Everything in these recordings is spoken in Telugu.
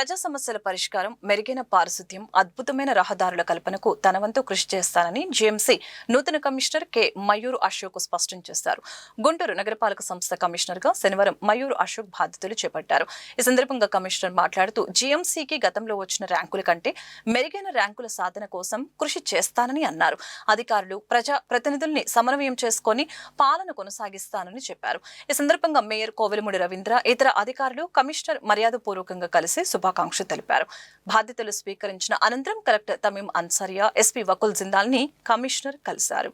ప్రజా సమస్యల పరిష్కారం మెరుగైన పారిశుద్ధ్యం అద్భుతమైన రహదారుల కల్పనకు తన వంతు కృషి చేస్తానని జీఎంసీ నూతన కమిషనర్ కె. మయూర్ అశోక్ స్పష్టం చేశారు. గుంటూరు నగరపాలక సంస్థ కమిషనర్గా శనివారం మయూర్ అశోక్ బాధ్యతలు చేపట్టారు. ఈ సందర్భంగా కమిషనర్ మాట్లాడుతూ జీఎంసీకి గతంలో వచ్చిన ర్యాంకుల కంటే మెరుగైన ర్యాంకుల సాధన కోసం కృషి చేస్తానని అన్నారు. అధికారులు ప్రజా ప్రతినిధుల్ని సమన్వయం చేసుకొని పాలన కొనసాగిస్తానని చెప్పారు. ఈ సందర్భంగా మేయర్ కోవెలముడి రవీంద్ర ఇతర అధికారులు కమిషనర్ మర్యాదపూర్వకంగా కలిసి శుభాకాంక్షలు తెలిపారు. బాధ్యతలు స్వీకరించిన అనంతరం కలెక్టర్ తమీం అన్సారియా ఎస్పీ వకుల్ జిందాల్ని కమిషనర్ కలిశారు.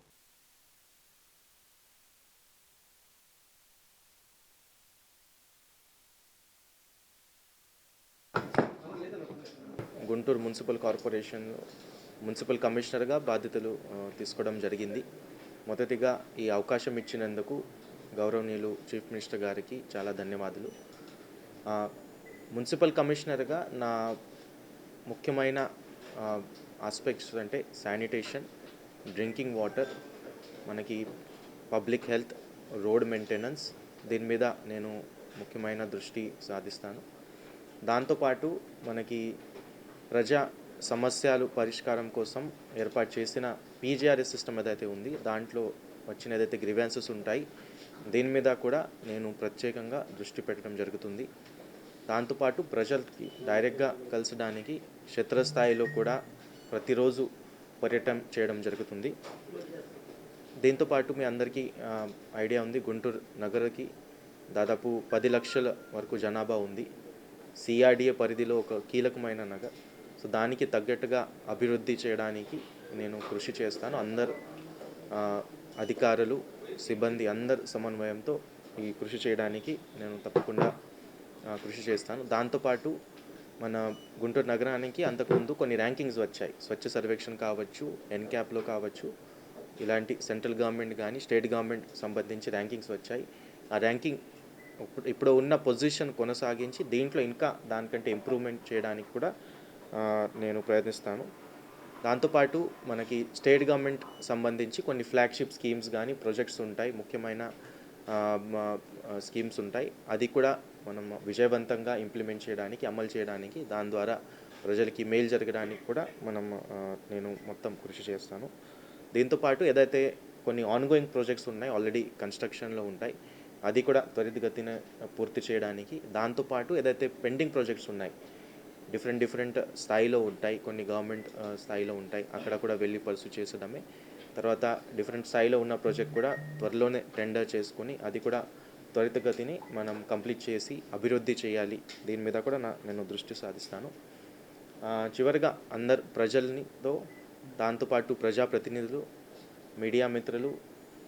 గుంటూరు మున్సిపల్ కార్పొరేషన్ మున్సిపల్ కమిషనర్గా బాధ్యతలు తీసుకోవడం జరిగింది. మొదటిగా ఈ అవకాశం ఇచ్చినందుకు గౌరవనీయులు చీఫ్ మినిస్టర్ గారికి చాలా ధన్యవాదాలు. మున్సిపల్ కమిషనర్గా నా ముఖ్యమైన ఆస్పెక్ట్స్ అంటే శానిటేషన్ డ్రింకింగ్ వాటర్ మనకి పబ్లిక్ హెల్త్ రోడ్ మెయింటెనెన్స్ దీని మీద నేను ముఖ్యమైన దృష్టి సాధిస్తాను. దాంతోపాటు మనకి ప్రజా సమస్యలు పరిష్కారం కోసం ఏర్పాటు చేసిన పీజీఆర్ఎస్ సిస్టమ్ ఏదైతే ఉంది దాంట్లో వచ్చిన ఏదైతే గ్రివెన్సెస్ ఉంటాయి. దీని మీద కూడా నేను ప్రత్యేకంగా దృష్టి పెట్టడం జరుగుతుంది. దాంతోపాటు ప్రజలకి డైరెక్ట్గా కలిసడానికి క్షేత్రస్థాయిలో కూడా ప్రతిరోజు పర్యటన చేయడం జరుగుతుంది. దీంతోపాటు మీ అందరికీ ఐడియా ఉంది. గుంటూరు నగరకి దాదాపు పది లక్షల వరకు జనాభా ఉంది. సిఆర్డిఏ పరిధిలో ఒక కీలకమైన నగర్. సో దానికి తగ్గట్టుగా అభివృద్ధి చేయడానికి నేను కృషి చేస్తాను. అందరు అధికారులు సిబ్బంది అందరు సమన్వయంతో ఈ కృషి చేయడానికి నేను తప్పకుండా కృషి చేస్తాను. దాంతోపాటు మన గుంటూరు నగరానికి అంతకుముందు కొన్ని ర్యాంకింగ్స్ వచ్చాయి. స్వచ్ఛ సర్వేక్షణ కావచ్చు ఎన్క్యాప్లో కావచ్చు ఇలాంటి సెంట్రల్ గవర్నమెంట్ కానీ స్టేట్ గవర్నమెంట్ సంబంధించి ర్యాంకింగ్స్ వచ్చాయి. ఆ ర్యాంకింగ్ ఇప్పుడు ఉన్న పొజిషన్ కొనసాగించి దీంట్లో ఇంకా దానికంటే ఇంప్రూవ్మెంట్ చేయడానికి కూడా నేను ప్రయత్నిస్తాను. దాంతోపాటు మనకి స్టేట్ గవర్నమెంట్ సంబంధించి కొన్ని ఫ్లాగ్షిప్ స్కీమ్స్ కానీ ప్రొజెక్ట్స్ ఉంటాయి. ముఖ్యమైన స్కీమ్స్ ఉంటాయి. అది కూడా మనం విజయవంతంగా ఇంప్లిమెంట్ చేయడానికి అమలు చేయడానికి దాని ద్వారా ప్రజలకి మేలు జరగడానికి కూడా మనం నేను మొత్తం కృషి చేస్తాను. దీంతోపాటు ఏదైతే కొన్ని ఆన్గోయింగ్ ప్రాజెక్ట్స్ ఉన్నాయి ఆల్రెడీ కన్స్ట్రక్షన్లో ఉంటాయి అది కూడా త్వరితగతిన పూర్తి చేయడానికి దాంతోపాటు ఏదైతే పెండింగ్ ప్రాజెక్ట్స్ ఉన్నాయి డిఫరెంట్ డిఫరెంట్ స్థాయిలో ఉంటాయి కొన్ని గవర్నమెంట్ స్థాయిలో ఉంటాయి అక్కడ కూడా వెళ్ళి పర్సు చేసడమే తర్వాత డిఫరెంట్ స్థాయిలో ఉన్న ప్రాజెక్ట్ కూడా త్వరలోనే టెండర్ చేసుకొని అది కూడా త్వరితగతిని మనం కంప్లీట్ చేసి అభివృద్ధి చేయాలి. దీని మీద కూడా నా నేను దృష్టి సాధిస్తాను. చివరిగా అందరు ప్రజలనితో దాంతోపాటు ప్రజాప్రతినిధులు మీడియా మిత్రులు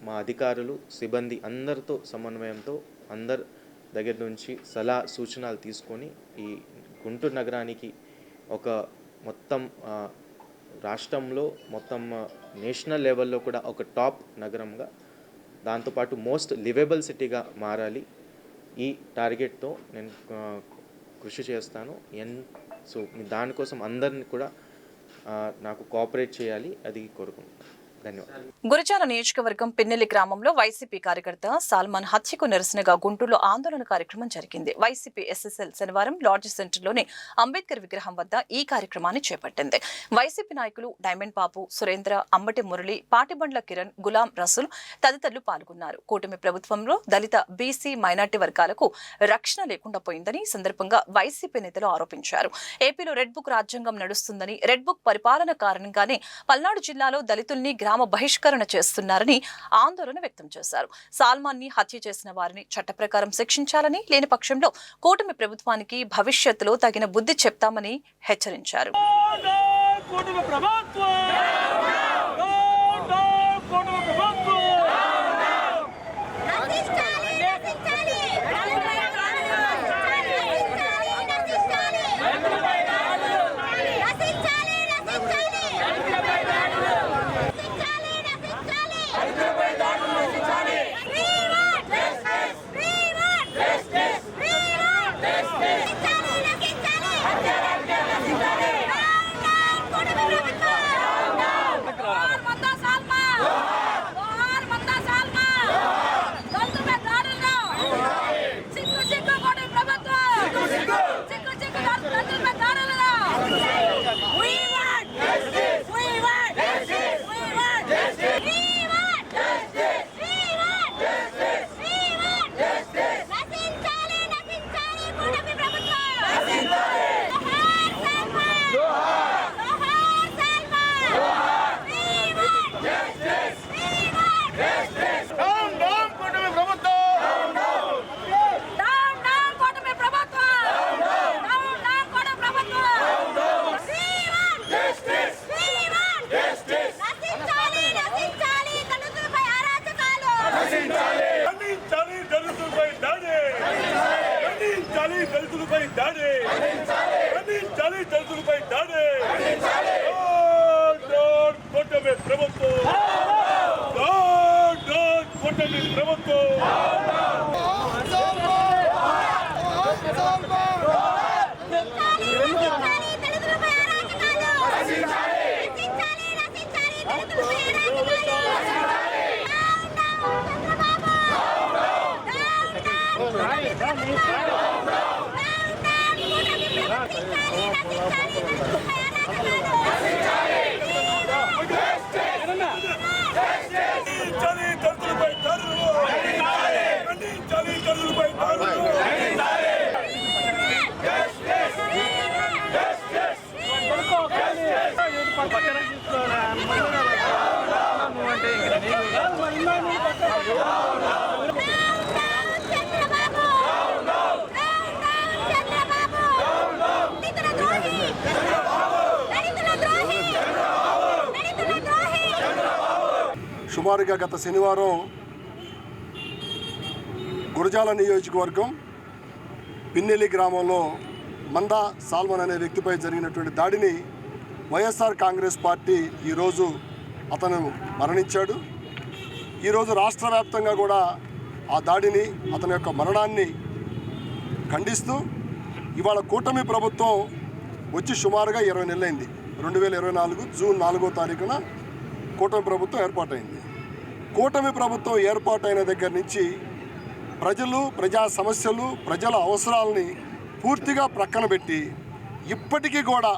మా అధికారులు సిబ్బంది అందరితో సమన్వయంతో అందరి దగ్గర నుంచి సలహా సూచనలు తీసుకొని ఈ గుంటూరు నగరానికి ఒక మొత్తం రాష్ట్రంలో మొత్తం నేషనల్ లెవెల్లో కూడా ఒక టాప్ నగరంగా దాంతోపాటు మోస్ట్ లివెబుల్ సిటీగా మారాలి. ఈ టార్గెట్తో నేను కృషి చేస్తాను. ఎన్ సో దానికోసం అందరిని కూడా నాకు కోఆపరేట్ చేయాలి. అది కోరుకుంటున్నాను. గురజాల నియోజకవర్గం పిన్నెల్లి గ్రామంలో వైసీపీ కార్యకర్త సాల్మాన్ హత్యకు నిరసనగా గుంటూరులో ఆందోళన కార్యక్రమం జరిగింది. వైసీపీ ఎస్ఎస్ఎల్ శనివారం లాడ్జ్ సెంటర్లోని అంబేద్కర్ విగ్రహం వద్ద ఈ కార్యక్రమాన్ని చేపట్టింది. వైసీపీ నాయకులు డైమండ్ బాబు సురేంద్ర అంబటి మురళి పాటిబండ్ల కిరణ్ గులాం రసూల్ తదితరులు పాల్గొన్నారు. కూటమి ప్రభుత్వంలో దళిత బీసీ మైనార్టీ వర్గాలకు రక్షణ లేకుండా పోయిందని సందర్భంగా వైసీపీ నేతలు ఆరోపించారు. ఏపీలో రెడ్ బుక్ రాజ్యాంగం నడుస్తుందని రెడ్ బుక్ పరిపాలన కారణంగానే పల్నాడు జిల్లాలో దళితుల్ని గ్రామ బహిష్కరణ చేస్తున్నారని ఆందోళన వ్యక్తం చేశారు. సాల్మాన్ని హత్య చేసిన వారిని చట్ట ప్రకారం శిక్షించాలని లేని పక్షంలో కూటమి ప్రభుత్వానికి భవిష్యత్తులో తగిన బుద్ధి చెప్తామని హెచ్చరించారు. దళితులపై దాడి! ఖండించాలి దళితులపై దాడి! ప్రభుత్వం డౌన్, డౌన్, కూటమి ప్రభుత్వం రక్షించాలి దళితులపై అరాచకాలు రక్షించాలి రక్షించాలి దళితులపై అరాచకాలు చంద్రబాబు ఖండించాలి దళితులపై దాడులు ఖండించాలి దళితులపై దాడులు చంద్రబాబు చంద్రబాబు దళితుల ద్రోహి దళితుల ద్రోహి దళితుల ద్రోహి సుమారుగా గత శనివారం గురజాల నియోజకవర్గం పిన్నెల్లి గ్రామంలో మందా సాల్మన్ అనే వ్యక్తిపై జరిగినటువంటి దాడిని వైఎస్ఆర్ కాంగ్రెస్ పార్టీ ఈరోజు అతను మరణించాడు. ఈరోజు రాష్ట్ర వ్యాప్తంగా కూడా ఆ దాడిని అతని యొక్క మరణాన్ని ఖండిస్తూ ఇవాళ కూటమి ప్రభుత్వం వచ్చి సుమారుగా ఇరవై నెలలైంది. రెండు వేల ఇరవై నాలుగు జూన్ నాలుగో తారీఖున కూటమి ప్రభుత్వం ఏర్పాటైంది. కూటమి ప్రభుత్వం ఏర్పాటైన దగ్గర నుంచి ప్రజలు ప్రజా సమస్యలు ప్రజల అవసరాలని పూర్తిగా ప్రక్కన పెట్టి ఇప్పటికీ కూడా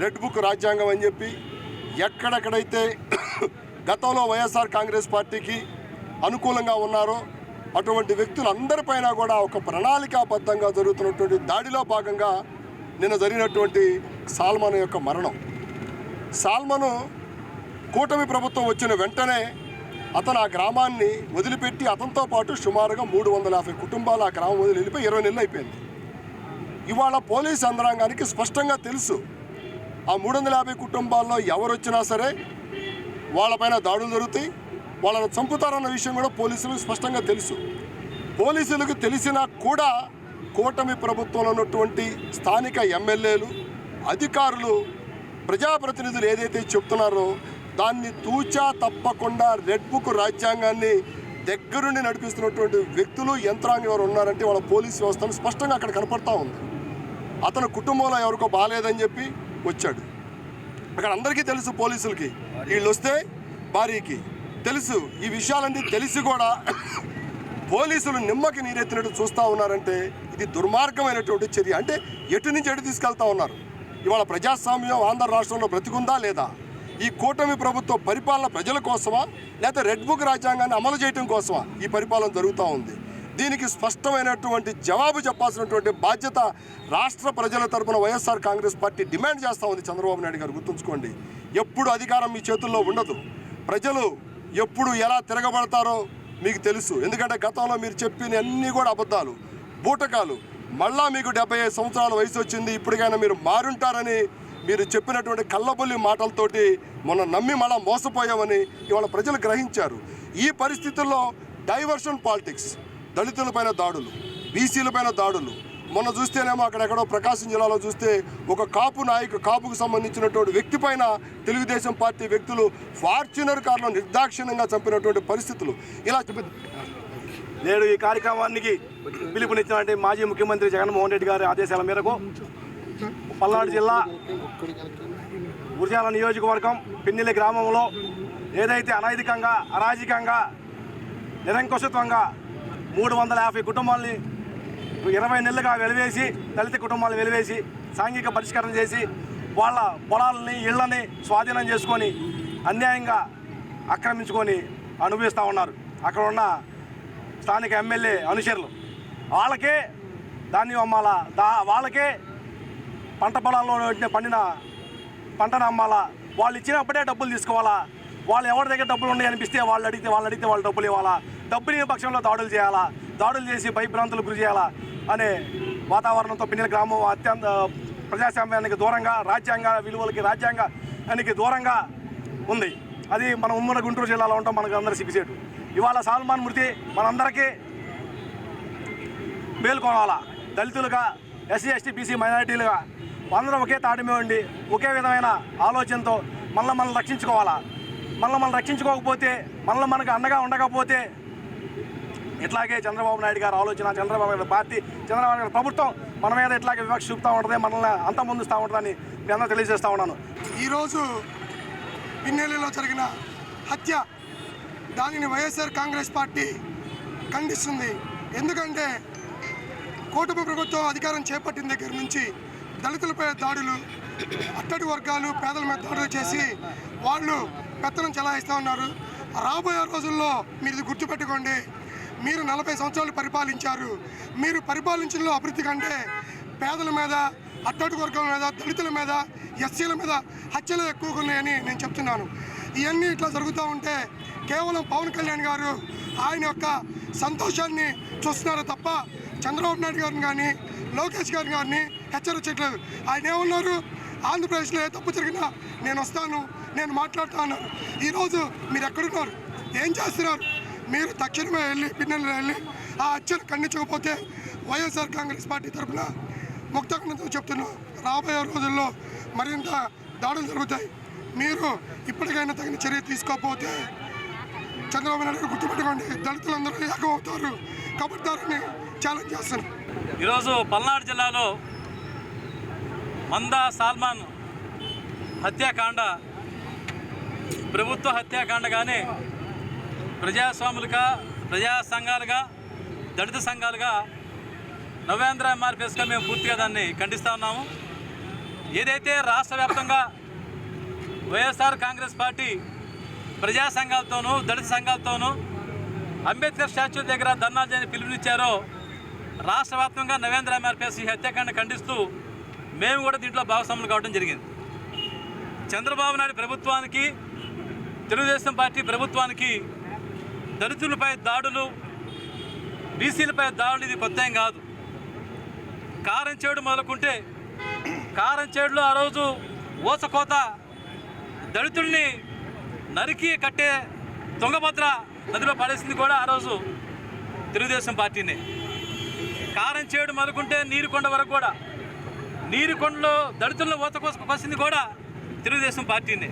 రెడ్ బుక్ రాజ్యాంగం అని చెప్పి ఎక్కడెక్కడైతే గతంలో వైఎస్ఆర్ కాంగ్రెస్ పార్టీకి అనుకూలంగా ఉన్నారో అటువంటి వ్యక్తులందరిపైన కూడా ఒక ప్రణాళికాబద్ధంగా జరుగుతున్నటువంటి దాడిలో భాగంగా నిన్న జరిగినటువంటి సాల్మన్ యొక్క మరణం. సాల్మను కూటమి ప్రభుత్వం వచ్చిన వెంటనే అతను ఆ గ్రామాన్ని వదిలిపెట్టి అతనితో పాటు సుమారుగా మూడు వందల యాభై కుటుంబాలు ఆ గ్రామం వదిలి వెళ్ళిపోయి ఇరవై నెలలు అయిపోయింది. ఇవాళ పోలీస్ యంత్రాంగానికి స్పష్టంగా తెలుసు. ఆ మూడు వందల యాభై కుటుంబాల్లో ఎవరు వచ్చినా సరే వాళ్ళపైన దాడులు జరుగుతాయి. వాళ్ళని చంపుతారన్న విషయం కూడా పోలీసులకు స్పష్టంగా తెలుసు. పోలీసులకు తెలిసినా కూడా కూటమి ప్రభుత్వంలో ఉన్నటువంటి స్థానిక ఎమ్మెల్యేలు అధికారులు ప్రజాప్రతినిధులు ఏదైతే చెప్తున్నారో దాన్ని తూచా తప్పకుండా రెడ్ బుక్ రాజ్యాంగాన్ని దగ్గరుండి నడిపిస్తున్నటువంటి వ్యక్తులు యంత్రాంగం ఎవరు ఉన్నారంటే వాళ్ళ పోలీస్ వ్యవస్థను స్పష్టంగా అక్కడ కనపడతా ఉంది. అతను కుటుంబంలో ఎవరికో బాగాలేదని చెప్పి వచ్చాడు. అక్కడ అందరికీ తెలుసు పోలీసులకి. వీళ్ళు వస్తే భార్యకి తెలుసు ఈ విషయాలన్నీ తెలిసి కూడా పోలీసులు నిమ్మకి నీరెత్తినట్టు చూస్తూ ఉన్నారంటే ఇది దుర్మార్గమైనటువంటి చర్య. అంటే ఎటు నుంచి ఎటు తీసుకెళ్తా ఉన్నారు? ఇవాళ ప్రజాస్వామ్యం ఆంధ్ర రాష్ట్రంలో బ్రతికుందా లేదా? ఈ కూటమి ప్రభుత్వ పరిపాలన ప్రజల కోసమా? లేదా రెడ్ బుక్ రాజ్యాంగాన్ని అమలు చేయడం కోసమా ఈ పరిపాలన జరుగుతూ ఉంది? దీనికి స్పష్టమైనటువంటి జవాబు చెప్పాల్సినటువంటి బాధ్యత రాష్ట్ర ప్రజల తరపున వైఎస్ఆర్ కాంగ్రెస్ పార్టీ డిమాండ్ చేస్తూ ఉంది చంద్రబాబు నాయుడు గారు గుర్తుంచుకోండి. ఎప్పుడు అధికారం మీ చేతుల్లో ఉండదు. ప్రజలు ఎప్పుడు ఎలా తిరగబడతారో మీకు తెలుసు. ఎందుకంటే గతంలో మీరు చెప్పిన అన్నీ కూడా అబద్ధాలు బూటకాలు. మళ్ళా మీకు డెబ్బై సంవత్సరాల వయసు వచ్చింది ఇప్పటికైనా మీరు మారుంటారని మీరు చెప్పినటువంటి కళ్ళబొల్లి మాటలతోటి మొన్న నమ్మి మళ్ళా మోసపోయామని ఇవాళ ప్రజలు గ్రహించారు. ఈ పరిస్థితుల్లో డైవర్షన్ పాలిటిక్స్ దళితులపైన దాడులు బీసీలపైన దాడులు. మొన్న చూస్తేనేమో అక్కడెక్కడో ప్రకాశం జిల్లాలో చూస్తే ఒక కాపు నాయకు కాపుకు సంబంధించినటువంటి వ్యక్తి పైన తెలుగుదేశం పార్టీ వ్యక్తులు ఫార్చునర్ కారులో నిర్దాక్షిణ్యంగా చంపినటువంటి పరిస్థితులు. ఇలా నేడు ఈ కార్యక్రమానికి పిలుపునిచ్చినటువంటి మాజీ ముఖ్యమంత్రి జగన్మోహన్ రెడ్డి గారి ఆదేశాల మేరకు పల్నాడు జిల్లా గురిజాల నియోజకవర్గం పిన్నెల్లి గ్రామంలో ఏదైతే అనైతికంగా అరాజకంగా నిరంకుశత్వంగా మూడు వందల యాభై కుటుంబాలని ఇరవై నెలలుగా వెలివేసి దళిత కుటుంబాలను వెలివేసి సాంఘిక పరిష్కారం చేసి వాళ్ళ పొలాలని ఇళ్ళని స్వాధీనం చేసుకొని అన్యాయంగా ఆక్రమించుకొని అనుభవిస్తూ ఉన్నారు. అక్కడ ఉన్న స్థానిక ఎమ్మెల్యే అనుచరులు. వాళ్ళకే దాన్ని అమ్మాల? దా వాళ్ళకే పంట పొలాల్లో పెట్టిన పండిన పంటను అమ్మాలా వాళ్ళు ఇచ్చినప్పుడే డబ్బులు తీసుకోవాలా? వాళ్ళు ఎవరి దగ్గర డబ్బులు ఉన్నాయి అనిపిస్తే వాళ్ళు అడిగితే వాళ్ళు అడిగితే వాళ్ళు డబ్బులు ఇవ్వాలా? డబ్బులు ఇవ్వని పక్షంలో దాడులు చేయాలా? దాడులు చేసి భయభ్రాంతులు గురి చేయాలా? అనే వాతావరణంతో పిన్నెల గ్రామం అత్యంత ప్రజాస్వామ్యానికి దూరంగా రాజ్యాంగ విలువలకి రాజ్యాంగానికి దూరంగా ఉంది. అది మన ఉమ్మడి గుంటూరు జిల్లాలో ఉంటాం మనకు అందరూ సిగ్గుసేటు ఇవాళ సాల్మాన్ మృతి మనందరికీ మేల్కొనాలా దళితులుగా ఎస్సీ ఎస్టీ బీసీ మైనారిటీలుగా అందరం ఒకే తాడిమే ఉండి ఒకే విధమైన ఆలోచనతో మనల్ని మనం రక్షించుకోవాలా? మనల్ని మనం రక్షించుకోకపోతే మనల్ని మనకు అండగా ఉండకపోతే ఇట్లాగే చంద్రబాబు నాయుడు గారు ఆలోచన చంద్రబాబు గారి పార్టీ చంద్రబాబు నాయుడు గారి ప్రభుత్వం మన మీద ఇట్లాగే వివక్ష చూపుతూ ఉంటుంది మనల్ని అంత ముందుస్తూ ఉంటుందని నేను తెలియజేస్తూ ఉన్నాను. ఈరోజు పిన్నెల్లిలో జరిగిన హత్య దానిని వైఎస్ఆర్ కాంగ్రెస్ పార్టీ ఖండిస్తుంది. ఎందుకంటే కూటమి ప్రభుత్వం అధికారం చేపట్టిన దగ్గర నుంచి దళితులపై దాడులు అట్టడి వర్గాలు పేదల మీద దాడులు చేసి వాళ్ళు పెత్తనం చెలాయిస్తూ ఉన్నారు. రాబోయే రోజుల్లో మీరు ఇది గుర్తుపెట్టుకోండి. మీరు నలభై సంవత్సరాలు పరిపాలించారు. మీరు పరిపాలించడంలో అభివృద్ధి కంటే పేదల మీద అట్టడి వర్గాల మీద దళితుల మీద ఎస్సీల మీద హత్యలు ఎక్కువగా ఉన్నాయని నేను చెప్తున్నాను. ఇవన్నీ ఇట్లా జరుగుతూ ఉంటే కేవలం పవన్ కళ్యాణ్ గారు ఆయన యొక్క సంతోషాన్ని చూస్తున్నారు తప్ప చంద్రబాబు నాయుడు గారిని కానీ లోకేష్ గారిని కానీ హెచ్చరించట్లేదు ఆయన ఏమన్నారు? ఆంధ్రప్రదేశ్లో ఏ తప్పు జరిగినా నేను వస్తాను నేను మాట్లాడుతా అన్నారు. ఈరోజు మీరు ఎక్కడున్నారు? ఏం చేస్తున్నారు? మీరు తక్షణమే వెళ్ళి పిన్నెలు వెళ్ళి ఆ హత్యను ఖండించకపోతే వైఎస్ఆర్ కాంగ్రెస్ పార్టీ తరఫున ముక్తకంతో చెప్తున్నా రాబోయే రోజుల్లో మరింత దాడులు జరుగుతాయి. మీరు ఇప్పటికైనా తగిన చర్య తీసుకోకపోతే చంద్రబాబు నాయుడు గుర్తుపెట్టుకోండి దళితులందరూ ఏకమవుతారు. అవుతారు కబడ్దారని ఛాలెంజ్ చేస్తాను ఈరోజు పల్నాడు జిల్లాలో మందా సాల్మాన్ హత్యాకాండ ప్రభుత్వ హత్యాకాండగానే ప్రజాస్వాములుగా ప్రజా సంఘాలుగా దళిత సంఘాలుగా నవేంద్ర ఎంఆర్పిఎస్గా మేము పూర్తిగా దాన్ని ఖండిస్తూ ఉన్నాము. ఏదైతే రాష్ట్ర వ్యాప్తంగా వైఎస్ఆర్ కాంగ్రెస్ పార్టీ ప్రజా సంఘాలతోనూ దళిత సంఘాలతోనూ అంబేద్కర్ స్టాచ్యూ దగ్గర ధర్నాలు చేయని పిలుపునిచ్చారో రాష్ట్ర వ్యాప్తంగా నవేంద్ర ఎంఆర్పిఎస్ ఈ హత్యాకాండ ఖండిస్తూ మేము కూడా దీంట్లో భాగస్వాములు కావడం జరిగింది. చంద్రబాబు నాయుడు ప్రభుత్వానికి తెలుగుదేశం పార్టీ ప్రభుత్వానికి దళితులపై దాడులు బీసీలపై దాడులు ఇది కొత్త కాదు. కారం చేడు మొదలుకుంటే కారం చేడులో ఆ రోజు ఓసకోత దళితుల్ని నరికి కట్టే తుంగభద్ర నదిలో పడేసింది కూడా ఆ రోజు తెలుగుదేశం పార్టీనే. కారం చేడు మొదలుకుంటే నీరుకొండ వరకు కూడా నీరుకొండలో దళితులను ఊత కోసుకొచ్చింది కూడా తెలుగుదేశం పార్టీనే.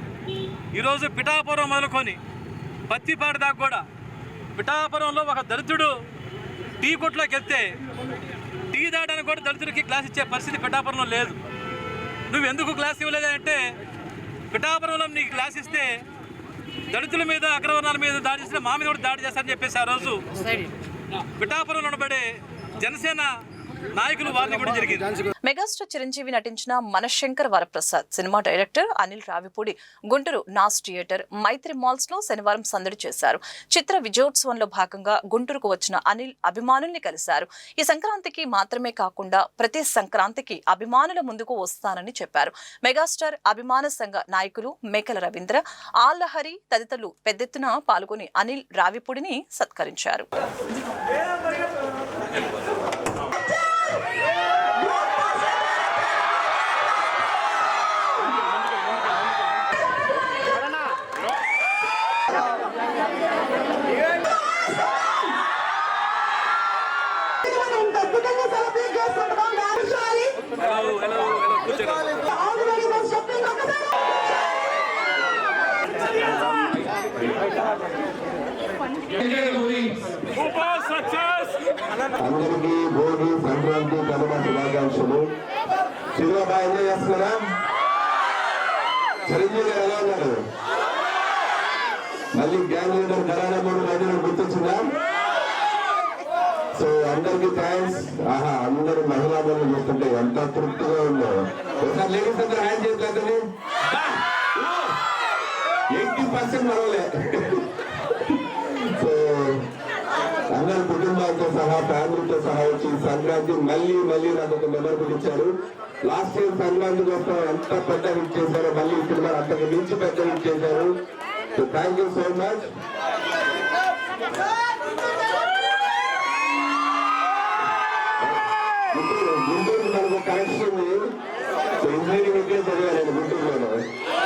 ఈరోజు పిఠాపురం మొదలుకొని పత్తిపాడు దాకా కూడా పిఠాపురంలో ఒక దళితుడు టీ కొట్లోకి వెళ్తే టీ దాడడానికి కూడా దళితుడికి క్లాస్ ఇచ్చే పరిస్థితి పిఠాపురంలో లేదు. నువ్వు ఎందుకు క్లాస్ ఇవ్వలేదంటే పిఠాపురంలో నీకు క్లాస్ ఇస్తే దళితుల మీద అగ్రవర్ణాల మీద దాడి చేస్తే మా మీద కూడా దాడి చేస్తారని చెప్పేసి ఆ రోజు పిఠాపురంలో ఉండబడే జనసేన నాయకులు వారిని కూడా జరిగింది. మెగాస్టార్ చిరంజీవి నటించిన Manashankar Varaprasad cinema director Anil Ravipudi Guntur Naaz theatre Mythri మాల్స్లో శనివారం సందడి చేశారు. చిత్ర విజయోత్సవంలో భాగంగా గుంటూరుకు వచ్చిన అనిల్ అభిమానుల్ని కలిశారు. ఈ సంక్రాంతికి మాత్రమే కాకుండా ప్రతి సంక్రాంతికి అభిమానుల ముందుకు వస్తానని చెప్పారు. మెగాస్టార్ అభిమాన సంఘ నాయకులు మేకల రవీంద్ర ఆల్లహరి తదితరులు పెద్దెత్తున పాల్గొని అనిల్ రావిపూడిని సత్కరించారు. శుభాకాంక్షలు సినిమా బాగా ఎంజాయ్ చేస్తున్నారా? చిరంజీవి గారు ఎలా ఉన్నారు? మళ్ళీ గ్యాంగ్ లీడర్ కరానా మూడు మధ్యలో గుర్తొచ్చిందా? సో అందరికి థ్యాంక్స్ ఆహా అందరు మహిళా పనులు చూస్తుంటే ఎంత తృప్తిగా ఉందో. ఒకసారి లేడీస్ అందరూ హ్యాండ్ చేతులు ఎయిటీ పర్సెంట్ మనలే అందరి కుటుంబాలతో సహా ఫ్యామిలీతో సహా వచ్చి సంక్రాంతి మళ్ళీ మళ్ళీ నాకు ఒక మెమరబుల్ ఇచ్చారు. లాస్ట్ ఇయర్ సంక్రాంతి కోసం ఎంత పెద్ద హిట్ చేశారో మళ్ళీ ఈ సినిమా అంతకు మించి పెద్ద హిట్ చేశారు. Thank you so much Guntur మనకు కనెక్షన్ ఉంది. ఇంజనీరింగ్ ఇక్కడే చదివాను గుంటూరులో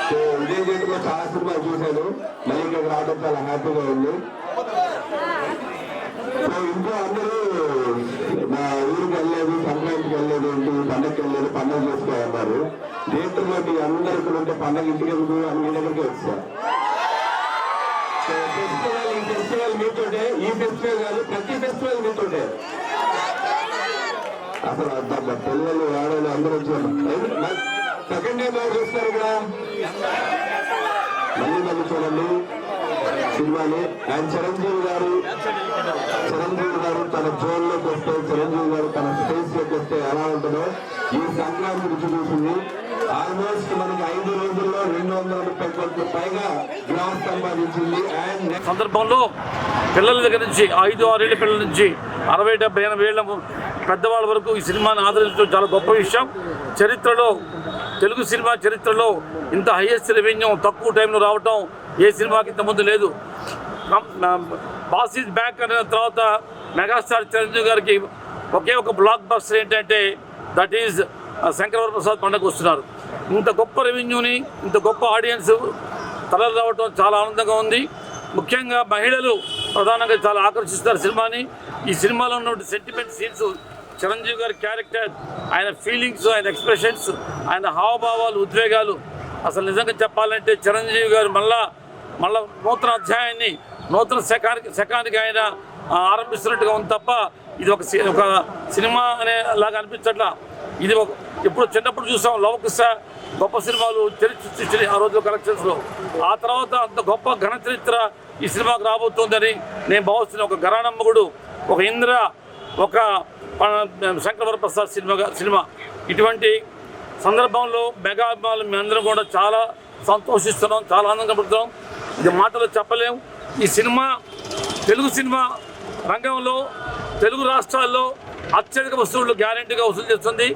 సో విజయ్ చేతిలో చాలా సినిమాలు చూశాను. మళ్ళీ ఇక్కడ రావడం చాలా హ్యాపీగా ఉంది. సో ఇంట్లో అందరూ నా ఊరికి వెళ్ళలేదు సంక్రాంతి ఏంటి పండగకి వెళ్ళారు పండగ చేసుకోవాలన్నారు థియేటర్లో మీ అందరు ఇక్కడ ఉంటే పండగ ఇంటికి ఎందుకు అని మీ దగ్గరికి వచ్చా. ఫెస్టివల్ ఈ ఫెస్టివల్ మీతోటే ఈ ఫెస్టివల్ కాదు ప్రతి ఫెస్టివల్ మీతోటే. అసలు అర్థం పిల్లలు ఆడవాళ్ళు అందరూ వచ్చారు. సెకండ్ టైం ఎవరు చూస్తారు ఇక్కడ. మళ్ళీ మళ్ళీ చూడండి. సినిమాని ఆయన చిరంజీవి గారు చిరంజీవి గారు తన జోన్లోకి వస్తే చిరంజీవి గారు తన స్పేస్లోకి వస్తే ఎలా ఉంటుందో ఈ సంక్రాంతి రుచి చూసింది. ఆల్మోస్ట్ మనకి ఐదు రోజుల్లో రెండు వందల ముప్పై కోట్ల పైగా గ్రాస్ సంపాదించింది. అండ్ సందర్భంలో పిల్లల దగ్గర నుంచి ఐదు ఆరేళ్ళ పిల్లల నుంచి అరవై డెబ్బై ఎనభై ఏళ్ళ పెద్దవాళ్ళ వరకు ఈ సినిమాని ఆదరించడం చాలా గొప్ప విషయం. చరిత్రలో తెలుగు సినిమా చరిత్రలో ఇంత హైయెస్ట్ రెవెన్యూ తక్కువ టైంలో రావటం ఏ సినిమాకి ఇంత ముందు లేదు. బాస్ ఈజ్ బ్యాక్ అనే తర్వాత మెగాస్టార్ చిరంజీవి గారికి ఒకే ఒక బ్లాక్ బస్టర్ ఏంటంటే దట్ ఈజ్ శంకరవర ప్రసాద్ పండుగ వస్తున్నారు. ఇంత గొప్ప రెవెన్యూని ఇంత గొప్ప ఆడియన్స్ తలలు రావడం చాలా ఆనందంగా ఉంది. ముఖ్యంగా మహిళలు ప్రధానంగా చాలా ఆకర్షిస్తారు సినిమాని. ఈ సినిమాలో ఉన్న సెంటిమెంట్ సీన్స్ చిరంజీవి గారి క్యారెక్టర్ ఆయన ఫీలింగ్స్ ఆయన ఎక్స్ప్రెషన్స్ ఆయన హావభావాలు ఉద్వేగాలు అసలు నిజంగా చెప్పాలంటే చిరంజీవి గారు మళ్ళా మళ్ళా నూతన అధ్యాయాన్ని నూతన శకానికి శకానికి ఆయన ఆరంభిస్తున్నట్టుగా ఉంది తప్ప ఇది ఒక సి- ఒక సినిమా అనే లాగా అనిపించట్లా. ఇది ఒక ఇప్పుడు చిన్నప్పుడు చూసాం లవకుశ గొప్ప సినిమాలు చరిత్ర ఆ రోజు కలెక్షన్స్లో. ఆ తర్వాత అంత గొప్ప ఘన చరిత్ర ఈ సినిమాకు రాబోతోందని నేను భావిస్తున్న ఒక గరాణమ్మగుడు ఒక ఇంద్ర ఒక శంకరవర ప్రసాద్ సినిమా సినిమా. ఇటువంటి సందర్భంలో మెగా అభిమానులు మీ అందరం కూడా చాలా సంతోషిస్తున్నాం చాలా ఆనందపడుతున్నాం ఇది మాటలు చెప్పలేం. ఈ సినిమా తెలుగు సినిమా రంగంలో తెలుగు రాష్ట్రాల్లో అత్యధిక వసూళ్ళు గ్యారెంటీగా వసూలు చేస్తుంది.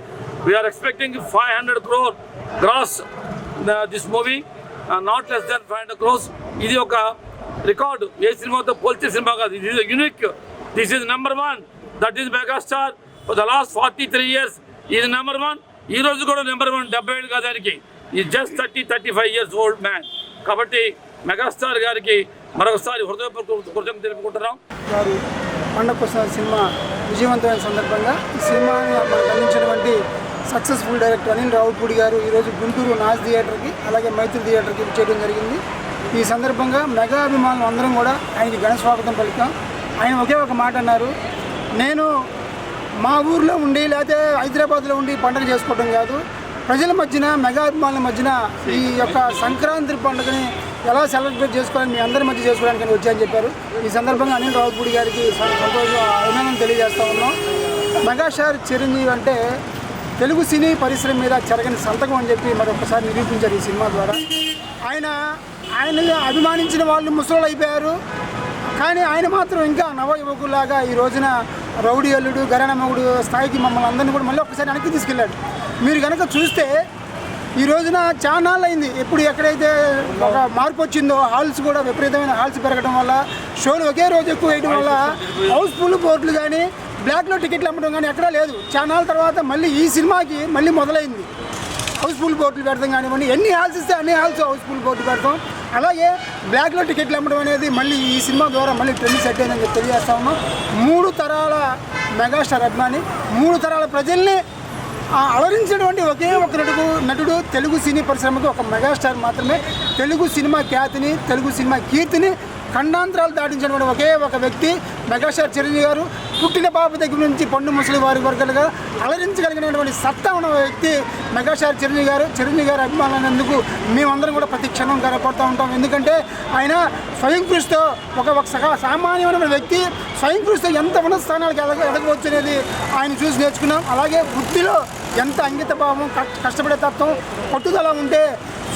We are expecting five hundred crore gross this movie not less than five hundred crores ఇది ఒక రికార్డు ఏ సినిమాతో పోల్చే సినిమా కాదు. ఇది unique this is number one that is megastar for the last forty three years ఇది నెంబర్ వన్ ఈ రోజు కూడా నెంబర్ వన్ డెబ్బై ఏడు కాదానికి. ఈ just thirty thirty five years old man కాబట్టి మెగాస్టార్ గారికి మరొకసారి హృదయపూర్వక కృతజ్ఞత తెలుపుకుంటున్నాం. గారు పండగ సినిమా విజయవంతమైన సందర్భంగా ఈ సినిమాని మనకు అందించినటువంటి సక్సెస్ఫుల్ డైరెక్టర్ అనిల్ రావుపూడి గారు ఈరోజు గుంటూరు నాజ్ థియేటర్కి అలాగే మైత్రి థియేటర్కి చేయడం జరిగింది. ఈ సందర్భంగా మెగా అభిమానులు అందరం కూడా ఆయనకి ఘన స్వాగతం పలికాం ఆయన ఒకే ఒక మాట అన్నారు. నేను మా ఊర్లో ఉండి లేకపోతే హైదరాబాద్లో ఉండి పండుగ చేసుకోవడం కాదు. ప్రజల మధ్యన మెగా అభిమానుల మధ్యన ఈ యొక్క సంక్రాంతి పండుగని ఎలా సెలబ్రేట్ చేసుకోవాలని మీ అందరి మధ్య చేసుకోవడానికి వచ్చాయని చెప్పారు. ఈ సందర్భంగా అనిల్ రావుపూడి గారికి సంతోషం అభిమానం తెలియజేస్తా ఉన్నాం. మెగాస్టార్ చిరంజీవి అంటే తెలుగు సినీ పరిశ్రమ మీద చెరగని సంతకం అని చెప్పి మరొకసారి నిరూపించారు ఈ సినిమా ద్వారా. ఆయన ఆయనని అభిమానించిన వాళ్ళు ముసలోళ్ళు అయిపోయారు. కానీ ఆయన మాత్రం ఇంకా నవ యువకులాగా ఈ రోజున రౌడీ అల్లుడు గరణమగుడు స్థాయికి మమ్మల్ని అందరినీ కూడా మళ్ళీ ఒకసారి వెనక్కి తీసుకెళ్ళాడు. మీరు కనుక చూస్తే ఈ రోజున చాన్నాళ్ళు అయింది ఎప్పుడు ఎక్కడైతే ఒక మార్పు వచ్చిందో హాల్స్ కూడా విపరీతమైన హాల్స్ పెరగడం వల్ల షోలు ఒకే రోజు ఎక్కువ వేయడం వల్ల హౌస్ఫుల్ బోర్డులు కానీ బ్లాక్లో టికెట్లు అమ్మడం కానీ ఎక్కడా లేదు. చానాల తర్వాత మళ్ళీ ఈ సినిమాకి మళ్ళీ మొదలైంది. హౌస్ఫుల్ బోర్డులు పెడతాం కానివ్వండి ఎన్ని హాల్స్ ఇస్తే అన్ని హాల్స్ హౌస్ఫుల్ బోర్డు పెడతాం. అలాగే బ్లాక్లో టికెట్లు అమ్మడం అనేది మళ్ళీ ఈ సినిమా ద్వారా మళ్ళీ ట్రెండ్ సెట్ అయిందని చెప్పి తెలియజేస్తా ఉన్నాం. మూడు తరాల మెగాస్టార్ అభిమాని మూడు తరాల ప్రజల్ని అలరించినటువంటి ఒకే ఒక నటుడు నటుడు తెలుగు సినీ పరిశ్రమకు ఒక మెగాస్టార్ మాత్రమే. తెలుగు సినిమా ఖ్యాతిని తెలుగు సినిమా కీర్తిని ఖండాంతరాలు దాటించినటువంటి ఒకే ఒక వ్యక్తి మెగాస్టార్ చిరంజీవి గారు పుట్టిన బాబు దగ్గర నుంచి పండు ముసలి వారి వర్గాలుగా అలరించగలిగినటువంటి సత్తా ఉన్న వ్యక్తి మెగాస్టార్ చిరంజీవి గారు. చిరంజీవి గారు అభిమానులందుకు మేమందరం కూడా ప్రతి క్షణం గర్వపడుతూ ఉంటాం. ఎందుకంటే ఆయన స్వయం కృషితో ఒక ఒక సహా సామాన్యమైన వ్యక్తి స్వయం కృషితో ఎంత ఉన్నత స్థానాలకు ఎదగ ఎదగవచ్చు అనేది ఆయన చూసి నేర్చుకున్నాం. అలాగే వృత్తిలో ఎంత అంకిత భావం కష్ట- కష్టపడే తత్వం పట్టుదల ఉంటే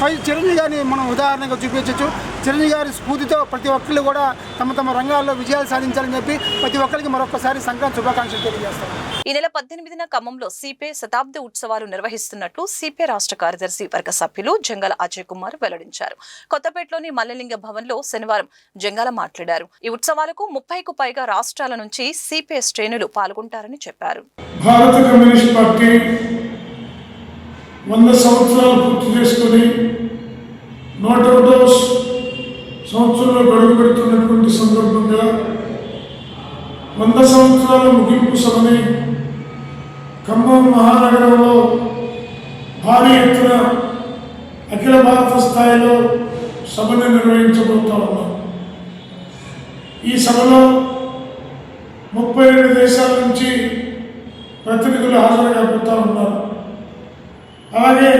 చిరంజీవి గారిని మనం ఉదాహరణగా చూపించవచ్చు. చిరంజీవి గారి స్ఫూర్తితో ప్రతి ఒక్కళ్ళు కూడా తమ తమ రంగాల్లో విజయాలు సాధించాలని చెప్పి ప్రతి ఒక్కరికి మరొకసారి సంక్రాంతి శుభాకాంక్షలు తెలియజేస్తాం. ఈ నెల పద్దెనిమిదిన ఖమ్మంలో సిపే శతాబ్ది ఉత్సవాలు నిర్వహిస్తున్నట్లు సిపే రాష్ట్ర కార్యదర్శి వర్గ సభ్యులు జంగాల అజయ్ కుమార్ వెల్లడించారు. కొత్తపేటలోని మల్లలింగ భవన్లో శనివారం జంగాల మాట్లాడారు. ఈ ఉత్సవాలకు ముప్పైకు పైగా రాష్ట్రాల నుంచి సిపే శ్రేణులు పాల్గొంటారని చెప్పారు. భారత కమ్యూనిస్ట్ పార్టీ వంద సంవత్సరాలు పూర్తి చేసుకొని నూట ఒకటో సంవత్సరంలో గడువు పెడుతున్నటువంటి సందర్భంగా వంద సంవత్సరాల ముగింపు సభని ఖమ్మం మహానగరంలో భారీ ఎత్తున అఖిల భారత స్థాయిలో సభను నిర్వహించబోతా ఉన్నాం. ఈ సభలో ముప్పై ఏడు దేశాల నుంచి ప్రతినిధులు హాజరు కాబోతా ఉన్నారు. అలాగే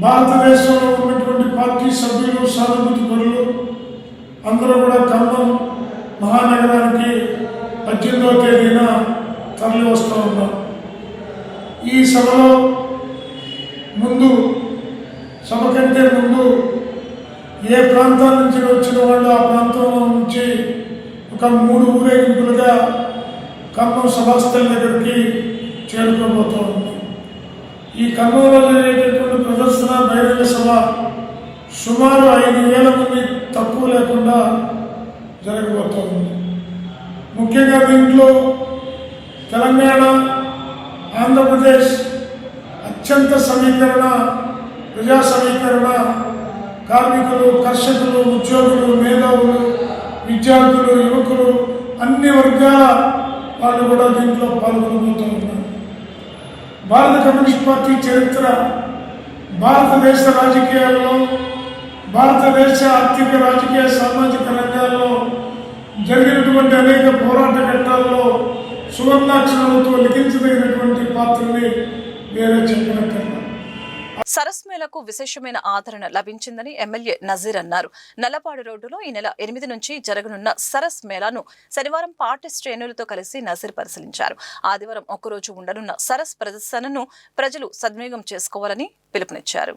భారతదేశంలో ఉన్నటువంటి పార్టీ సభ్యులు సానుభూతి పనులు అందరూ కూడా ఖమ్మం మహానగరానికి పద్దెనిమిదవ తేదీన తరలి వస్తూ ఉన్నాం. ఈ సభలో ముందు సభ కంటే ముందు ఏ ప్రాంతాల నుంచి వచ్చిన వాళ్ళు ఆ ప్రాంతంలో నుంచి ఒక మూడు ఊరేగింపులుగా ఖమ్మం సభాస్థల దగ్గరికి చేరుకోబోతూ ఉంది ఈ ఖమ్మంలో జరిగేటటువంటి ప్రదర్శన బహిరంగ సభ సుమారు ఐదు వేల మంది తక్కువ లేకుండా జరగబోతోంది. ముఖ్యంగా దీంట్లో తెలంగాణ ఆంధ్రప్రదేశ్ అత్యంత సమీకరణ ప్రజా సమీకరణ కార్మికులు కర్షకులు ఉద్యోగులు మేధావులు విద్యార్థులు యువకులు అన్ని వర్గాల వాళ్ళు కూడా దీంట్లో పాల్గొనబోతూ ఉన్నారు. భారత కమ్యూనిస్ట్ పార్టీ చరిత్ర భారతదేశ రాజకీయాల్లో భారతదేశ ఆర్థిక రాజకీయ సామాజిక రంగాల్లో జరిగినటువంటి అనేక పోరాట ఘట్టాల్లో సువర్ణాక్షరాలతో లిఖించదగినటువంటి పాత్రని వేరే చెప్పినట్టు సరస్ మేళకు విశేషమైన ఆదరణ లభించిందని ఎమ్మెల్యే నజీర్ అన్నారు. నల్లపాడు రోడ్డులో ఈ నెల ఎనిమిది నుంచి జరగనున్న సరస్ మేళాను శనివారం పార్టీ శ్రేణులతో కలిసి నజీర్ పరిశీలించారు. ఆదివారం ఒక్కరోజు ఉండనున్న సరస్ ప్రదర్శనను ప్రజలు సద్వినియోగం చేసుకోవాలని పిలుపునిచ్చారు.